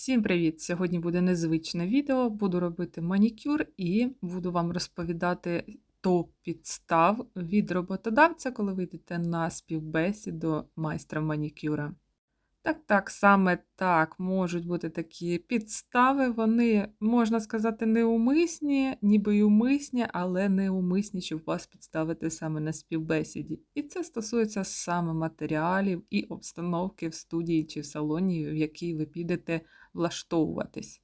Всім привіт! Сьогодні буде незвичне відео. Буду робити манікюр і буду вам розповідати топ підстав від роботодавця, коли ви йдете на співбесіду майстра манікюра. Так, так, саме так можуть бути такі підстави. Вони, можна сказати, неумисні, ніби й умисні, але неумисні, щоб вас підставити саме на співбесіді. І це стосується саме матеріалів і обстановки в студії чи в салоні, в якій ви підете влаштовуватись.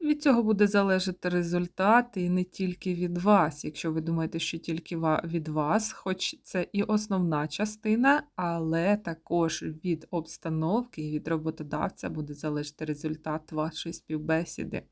Від цього буде залежати результат, і не тільки від вас, якщо ви думаєте, що тільки від вас, хоч це і основна частина, але також від обстановки і від роботодавця буде залежати результат вашої співбесіди.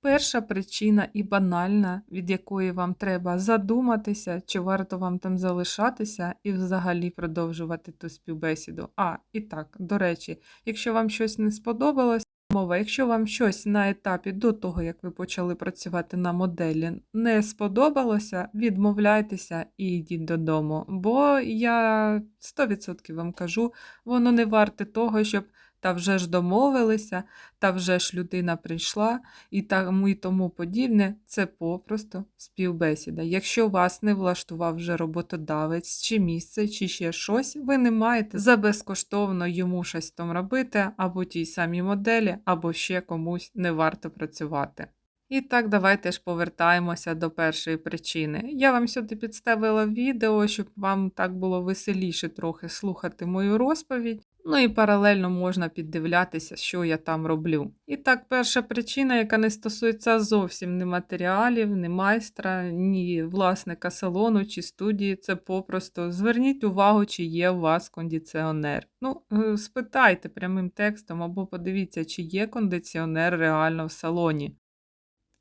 Перша причина і банальна, від якої вам треба задуматися, чи варто вам там залишатися і взагалі продовжувати ту співбесіду. А, і так, до речі, якщо вам щось не сподобалось, Мова, якщо вам щось на етапі до того, як ви почали працювати на моделі, не сподобалося, відмовляйтеся і йдіть додому. Бо я 100% вам кажу, воно не варте того, щоб та вже ж домовилися, та вже ж людина прийшла і тому і тому подібне. Це попросту співбесіда. Якщо вас не влаштував вже роботодавець, чи місце, чи ще щось, ви не маєте за безкоштовно йому щось там робити, або тій самій моделі, або ще комусь не варто працювати. І так, давайте ж повертаємося до першої причини. Я вам сюди підставила відео, щоб вам так було веселіше трохи слухати мою розповідь. Ну і паралельно можна піддивлятися, що я там роблю. І так, перша причина, яка не стосується зовсім ні матеріалів, ні майстра, ні власника салону чи студії, це попросту зверніть увагу, чи є у вас кондиціонер. Ну, е, спитайте прямим текстом або подивіться, чи є кондиціонер реально в салоні.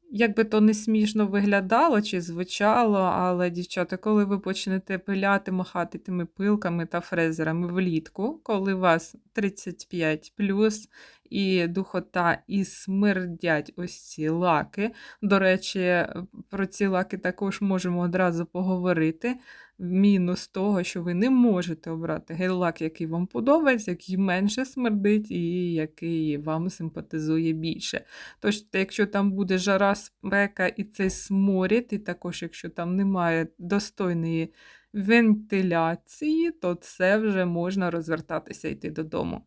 Як би то не смішно виглядало чи звучало, але, дівчата, коли ви почнете пиляти, махати тими пилками та фрезерами влітку, коли вас 35 і духота, і смердять ось ці лаки. До речі, про ці лаки також можемо одразу поговорити. Мінус того, що ви не можете обрати гель-лак, який вам подобається, який менше смердить і який вам симпатизує більше. Тож, якщо там буде жара спека і цей сморід, і також, якщо там немає достойної вентиляції, то це вже можна розвертатися і йти додому.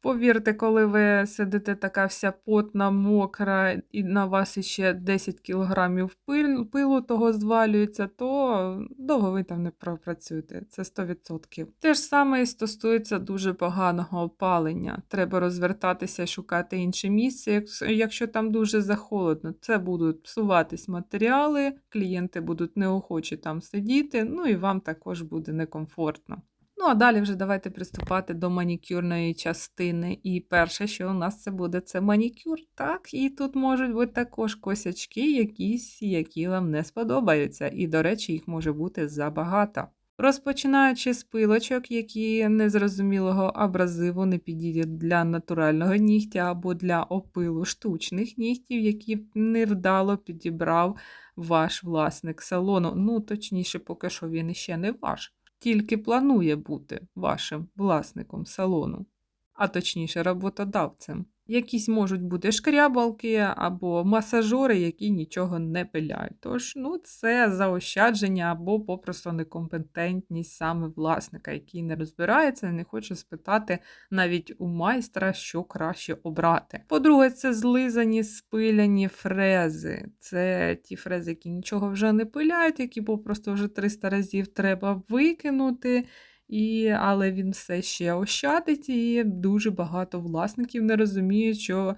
Повірте, коли ви сидите така вся потна, мокра, і на вас іще 10 кілограмів пил- пилу того звалюється, то довго ви там не пропрацюєте. Це 100%. Те ж саме і стосується дуже поганого опалення. Треба розвертатися і шукати інше місце. Якщо там дуже захолодно, це будуть псуватись матеріали, клієнти будуть неохочі там сидіти, ну і вам також буде некомфортно. Ну, а далі вже давайте приступати до манікюрної частини. І перше, що у нас це буде, це манікюр. Так, і тут можуть бути також косячки, якісь, які вам не сподобаються. І, до речі, їх може бути забагато. Розпочинаючи з пилочок, які незрозумілого абразиву не підійдуть для натурального нігтя або для опилу штучних нігтів, які невдало підібрав ваш власник салону. Ну, точніше, поки що він іще не ваш тільки планує бути вашим власником салону, а точніше роботодавцем. Якісь можуть бути шкрябалки або масажори, які нічого не пиляють. Тож, ну, це заощадження або попросту некомпетентність саме власника, який не розбирається не хоче спитати навіть у майстра, що краще обрати. По-друге, це злизані спиляні фрези. Це ті фрези, які нічого вже не пиляють, які попросту вже 300 разів треба викинути. І, Але він все ще ощадить, і дуже багато власників не розуміють, що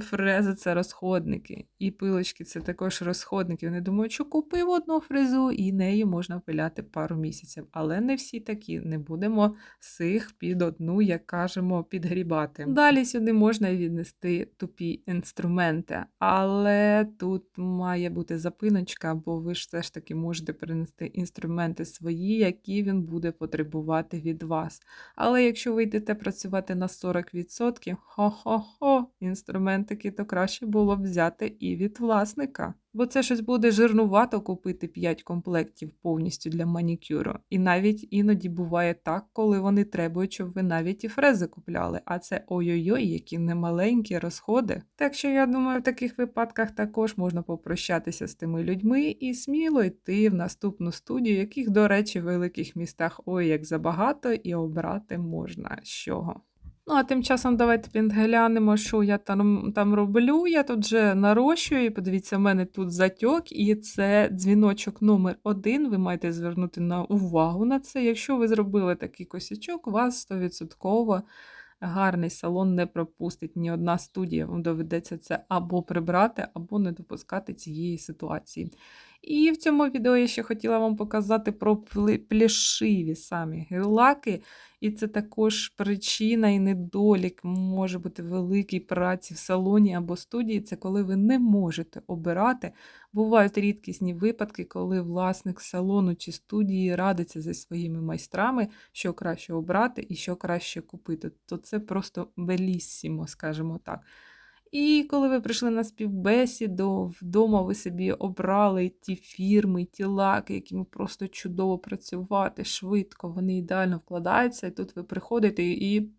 фрези це розходники. І пилочки це також розходники. Вони думають, що купив одну фрезу і нею можна пиляти пару місяців. Але не всі такі, не будемо всіх під одну, як кажемо, підгрібати. Далі сюди можна віднести тупі інструменти, але тут має бути запиночка, бо ви ж все ж таки можете принести інструменти свої, які він буде потребувати від вас. Але якщо ви йдете працювати на 40%, хо-хо-хо, інструменти інструментики, то краще було б взяти і від власника. Бо це щось буде жирнувато купити 5 комплектів повністю для манікюру. І навіть іноді буває так, коли вони требують, щоб ви навіть і фрези купляли. А це ой-ой-ой, які немаленькі розходи. Так що я думаю, в таких випадках також можна попрощатися з тими людьми і сміло йти в наступну студію, яких, до речі, в великих містах ой як забагато, і обрати можна з чого. Ну, а тим часом давайте підглянемо, що я там там роблю. Я тут вже нарощую, і подивіться, в мене тут затьок, і це дзвіночок номер один. Ви маєте звернути на увагу на це. Якщо ви зробили такий косячок, у вас 100% гарний салон не пропустить ні одна студія. Вам доведеться це або прибрати, або не допускати цієї ситуації. І в цьому відео я ще хотіла вам показати про плішиві самі гель-лаки. І це також причина і недолік може бути великій праці в салоні або студії. Це коли ви не можете обирати. Бувають рідкісні випадки, коли власник салону чи студії радиться зі своїми майстрами, що краще обрати і що краще купити. То це просто беліссімо, скажімо так. І коли ви прийшли на співбесіду, вдома ви собі обрали ті фірми, ті лаки, якими просто чудово працювати, швидко, вони ідеально вкладаються, і тут ви приходите і.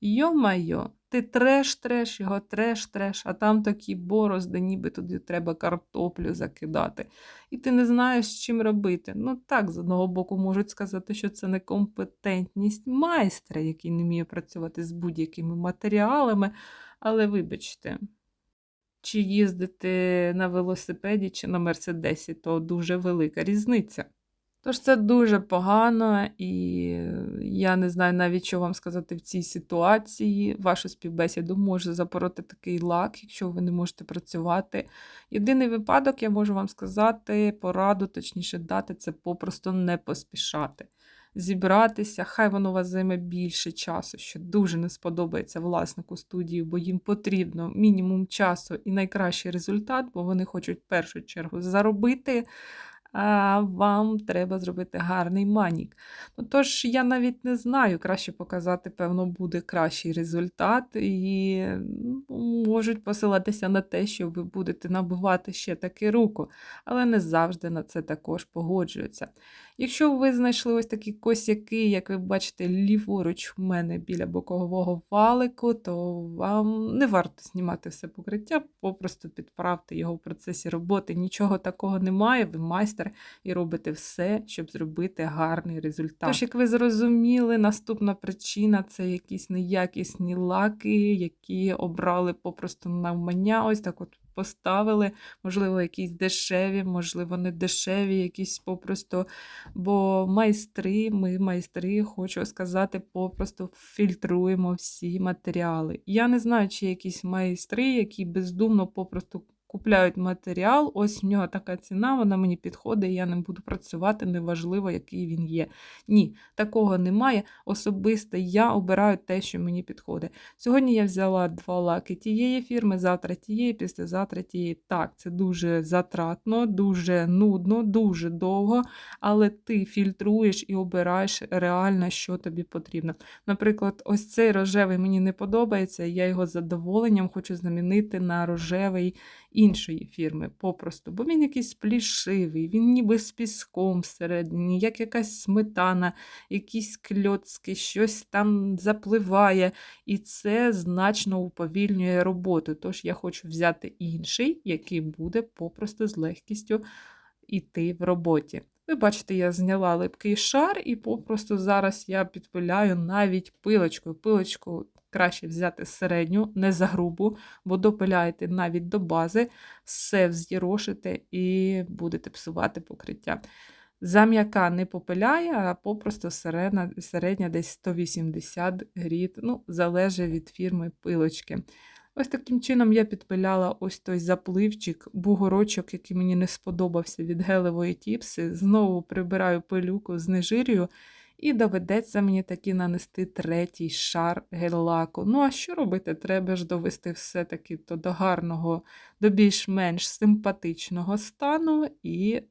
Йо-майо, ти треш-треш, його треш-треш, а там такі борозди, ніби туди треба картоплю закидати. І ти не знаєш, з чим робити. Ну так, з одного боку, можуть сказати, що це некомпетентність майстра, який не вміє працювати з будь-якими матеріалами. Але вибачте, чи їздити на велосипеді, чи на Мерседесі, то дуже велика різниця. Тож це дуже погано, і я не знаю навіть, що вам сказати в цій ситуації. Вашу співбесіду може запороти такий лак, якщо ви не можете працювати. Єдиний випадок, я можу вам сказати, пораду, точніше, дати це попросту не поспішати. Зібратися, хай воно вас займе більше часу, що дуже не сподобається власнику студії, бо їм потрібно мінімум часу і найкращий результат, бо вони хочуть в першу чергу заробити а вам треба зробити гарний манік. Ну, Тож, я навіть не знаю, краще показати, певно, буде кращий результат, і можуть посилатися на те, що ви будете набувати ще таки руку, але не завжди на це також погоджуються. Якщо ви знайшли ось такі косяки, як ви бачите, ліворуч в мене біля бокового валику, то вам не варто знімати все покриття, попросту підправте його в процесі роботи. Нічого такого немає, ви майстер і робите все, щоб зробити гарний результат. Тож, як ви зрозуміли, наступна причина це якісь неякісні лаки, які обрали попросту навмання. Ось так от поставили, можливо, якісь дешеві, можливо, не дешеві, якісь попросту. Бо майстри, ми майстри, хочу сказати, попросту фільтруємо всі матеріали. Я не знаю, чи якісь майстри, які бездумно попросту купляють матеріал, ось в нього така ціна, вона мені підходить, я не буду працювати, неважливо, який він є. Ні, такого немає. Особисто я обираю те, що мені підходить. Сьогодні я взяла два лаки тієї фірми, завтра тієї, післязавтра тієї. Так, це дуже затратно, дуже нудно, дуже довго, але ти фільтруєш і обираєш реально, що тобі потрібно. Наприклад, ось цей рожевий мені не подобається, я його з задоволенням хочу замінити на рожевий іншої фірми, попросту, бо він якийсь плішивий, він ніби з піском всередині, як якась сметана, якісь кльоцки, щось там запливає, і це значно уповільнює роботу. Тож я хочу взяти інший, який буде попросту з легкістю йти в роботі. Ви бачите, я зняла липкий шар, і попросту зараз я підпиляю навіть пилочкою. Пилочку краще взяти середню, не за грубу, бо допиляєте навіть до бази, все вз'єрошите і будете псувати покриття. Зам'яка не попиляє, а попросту середня, середня десь 180 гріт, ну, залежить від фірми пилочки. Ось таким чином я підпиляла ось той запливчик, бугорочок, який мені не сподобався від гелевої тіпси. Знову прибираю пилюку, знежирюю і доведеться мені таки нанести третій шар гель-лаку. Ну, а що робити? Треба ж довести все-таки то до гарного, до більш-менш симпатичного стану і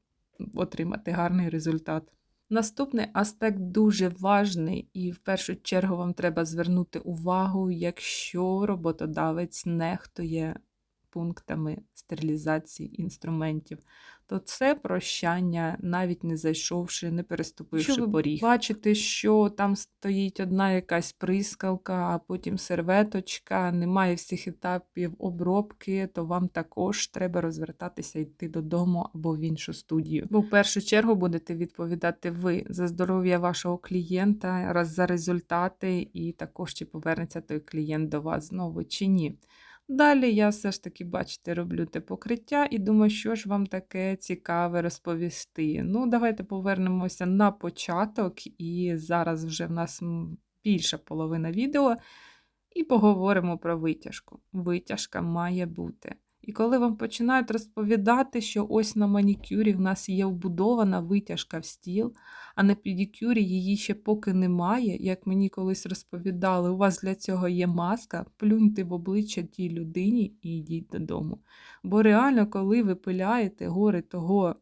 отримати гарний результат. Наступний аспект дуже важний, і в першу чергу вам треба звернути увагу, якщо роботодавець нехтує пунктами стерилізації інструментів, то це прощання, навіть не зайшовши, не переступивши ви поріг. Бачите, що там стоїть одна якась прискалка, а потім серветочка, немає всіх етапів обробки, то вам також треба розвертатися і йти додому або в іншу студію. Бо в першу чергу будете відповідати ви за здоров'я вашого клієнта, раз за результати, і також чи повернеться той клієнт до вас знову чи ні. Далі я все ж таки, бачите, роблю те покриття і думаю, що ж вам таке цікаве розповісти. Ну, давайте повернемося на початок, і зараз вже в нас більша половина відео, і поговоримо про витяжку. Витяжка має бути. І коли вам починають розповідати, що ось на манікюрі в нас є вбудована витяжка в стіл, а на педикюрі її ще поки немає, як мені колись розповідали, у вас для цього є маска, плюньте в обличчя тій людині і йдіть додому. Бо реально, коли ви пиляєте гори того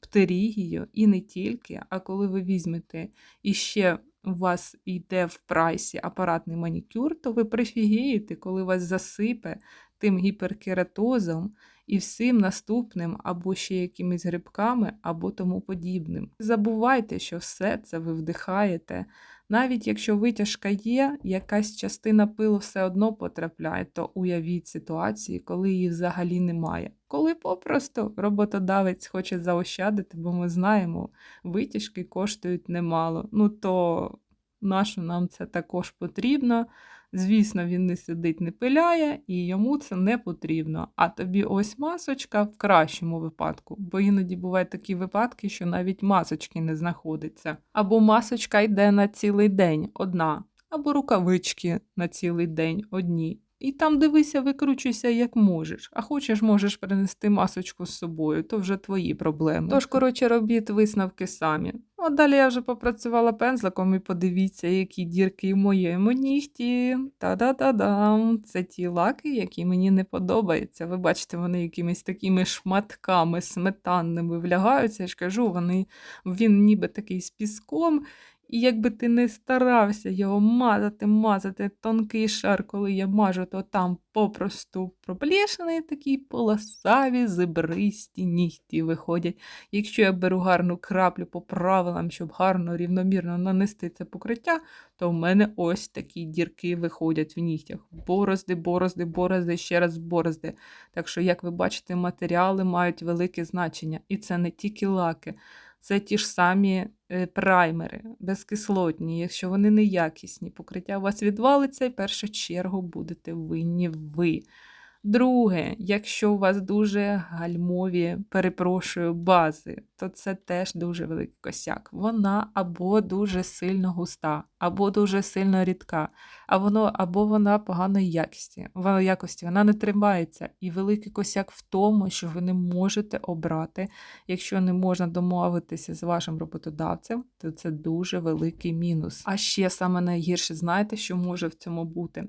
птерігію, і не тільки, а коли ви візьмете і ще у вас йде в прайсі апаратний манікюр, то ви прифігієте, коли вас засипе тим гіперкератозом і всім наступним, або ще якимись грибками, або тому подібним. Забувайте, що все це ви вдихаєте. Навіть якщо витяжка є, якась частина пилу все одно потрапляє, то уявіть ситуації, коли її взагалі немає. Коли попросту роботодавець хоче заощадити, бо ми знаємо, витяжки коштують немало. Ну то нащо нам це також потрібно? Звісно, він не сидить, не пиляє, і йому це не потрібно. А тобі ось масочка в кращому випадку, бо іноді бувають такі випадки, що навіть масочки не знаходиться. Або масочка йде на цілий день одна, або рукавички на цілий день одні. І там дивися, викручуйся як можеш. А хочеш, можеш принести масочку з собою, то вже твої проблеми. Тож, коротше, робіть висновки самі. От далі я вже попрацювала пензликом і подивіться, які дірки в моєму нігті. Та-да-да-дам! Це ті лаки, які мені не подобаються. Ви бачите, вони якимись такими шматками сметанними влягаються. Я ж кажу, вони, він ніби такий з піском. І якби ти не старався його мазати, мазати тонкий шар, коли я мажу, то там попросту проплешені такі полосаві, зебристі нігті виходять. Якщо я беру гарну краплю по правилам, щоб гарно, рівномірно нанести це покриття, то в мене ось такі дірки виходять в нігтях. Борозди, борозди, борозди, ще раз борозди. Так що, як ви бачите, матеріали мають велике значення. І це не тільки лаки. Це ті ж самі е, праймери, безкислотні, якщо вони неякісні, покриття у вас відвалиться, і в першу чергу будете винні ви. Друге, якщо у вас дуже гальмові, перепрошую, бази, то це теж дуже великий косяк. Вона або дуже сильно густа, або дуже сильно рідка, а воно, або вона поганої якості. Вона якості вона не тримається. І великий косяк в тому, що ви не можете обрати, якщо не можна домовитися з вашим роботодавцем, то це дуже великий мінус. А ще саме найгірше, знаєте, що може в цьому бути?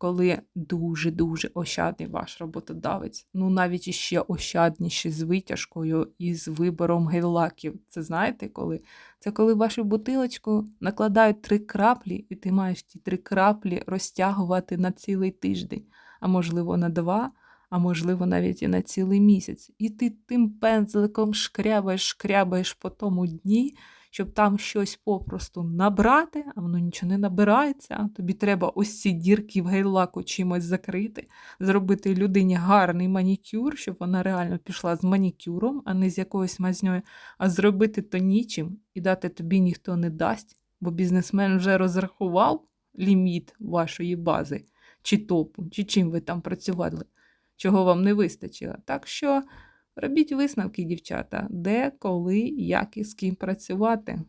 Коли дуже-дуже ощадний ваш роботодавець, ну навіть іще ощадніший з витяжкою і з вибором гель-лаків. Це знаєте коли? Це коли вашу бутилочку накладають три краплі, і ти маєш ті три краплі розтягувати на цілий тиждень, а можливо на два, а можливо навіть і на цілий місяць. І ти тим пензликом шкрябаєш, шкрябаєш по тому дні щоб там щось попросту набрати, а воно нічого не набирається. Тобі треба ось ці дірки в гейлаку чимось закрити, зробити людині гарний манікюр, щоб вона реально пішла з манікюром, а не з якоюсь мазньою, а зробити то нічим і дати тобі ніхто не дасть, бо бізнесмен вже розрахував ліміт вашої бази, чи топу, чи чим ви там працювали, чого вам не вистачило. Так що. Робіть висновки, дівчата, де, коли, як і з ким працювати.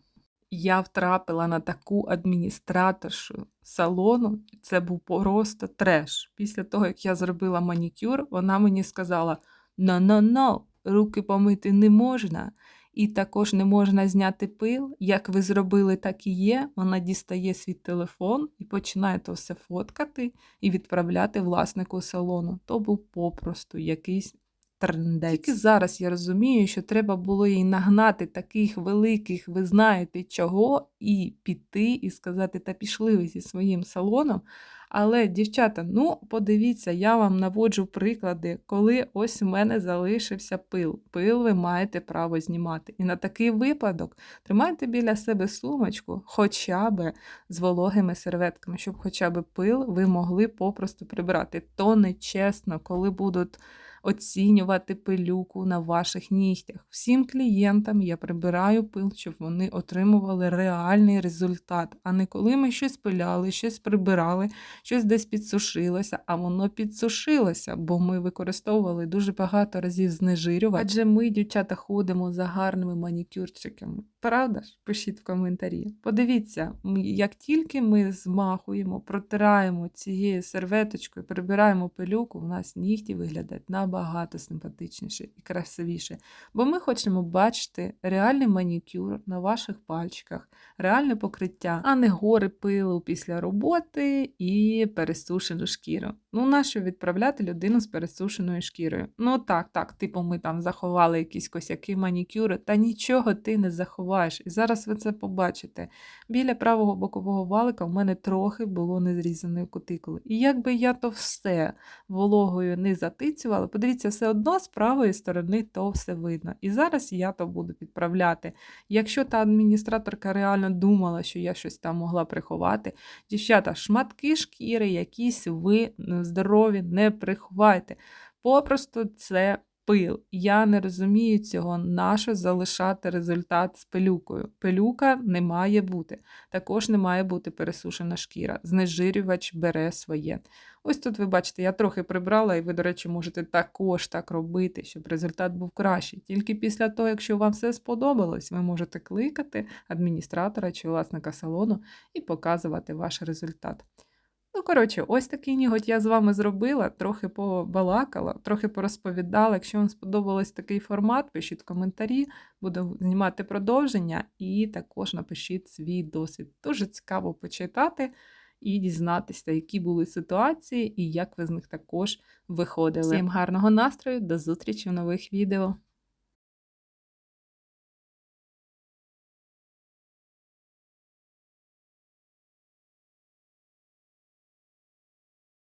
Я втрапила на таку адміністраторшу салону, це був просто треш. Після того, як я зробила манікюр, вона мені сказала: «Но-но-но, руки помити не можна, і також не можна зняти пил. Як ви зробили, так і є. Вона дістає свій телефон і починає то все фоткати і відправляти власнику салону. То був попросту якийсь трендець. Тільки зараз я розумію, що треба було їй нагнати таких великих, ви знаєте чого, і піти, і сказати, та пішли ви зі своїм салоном. Але, дівчата, ну подивіться, я вам наводжу приклади, коли ось у мене залишився пил. Пил ви маєте право знімати. І на такий випадок тримайте біля себе сумочку, хоча б з вологими серветками, щоб хоча б пил ви могли попросту прибрати. То нечесно, коли будуть оцінювати пилюку на ваших нігтях. Всім клієнтам я прибираю пил, щоб вони отримували реальний результат, а не коли ми щось пиляли, щось прибирали, щось десь підсушилося, а воно підсушилося, бо ми використовували дуже багато разів знежирювач. Адже ми, дівчата, ходимо за гарними манікюрчиками. Правда ж? Пишіть в коментарі. Подивіться, як тільки ми змахуємо, протираємо цією серветочкою, прибираємо пилюку, у нас нігті виглядають набагато симпатичніше і красивіше. Бо ми хочемо бачити реальний манікюр на ваших пальчиках, реальне покриття, а не гори пилу після роботи і пересушену шкіру. Ну, нащо відправляти людину з пересушеною шкірою? Ну так, так, типу, ми там заховали якісь косяки манікюру, та нічого ти не заховаєш. І зараз ви це побачите. Біля правого бокового валика в мене трохи було незрізаної кутикули. І якби я то все вологою не затицювала, подивіться, все одно з правої сторони то все видно. І зараз я то буду підправляти. Якщо та адміністраторка реально думала, що я щось там могла приховати, дівчата, шматки шкіри, якісь ви здорові, не приховайте. Попросту це пил. Я не розумію цього, нащо залишати результат з пилюкою. Пилюка не має бути. Також не має бути пересушена шкіра. Знежирювач бере своє. Ось тут ви бачите, я трохи прибрала, і ви, до речі, можете також так робити, щоб результат був кращий. Тільки після того, якщо вам все сподобалось, ви можете кликати адміністратора чи власника салону і показувати ваш результат. Ну, коротше, ось такий ніготь я з вами зробила, трохи побалакала, трохи порозповідала. Якщо вам сподобалось такий формат, пишіть коментарі, буду знімати продовження і також напишіть свій досвід. Дуже цікаво почитати і дізнатися, які були ситуації і як ви з них також виходили. Всім гарного настрою, до зустрічі в нових відео!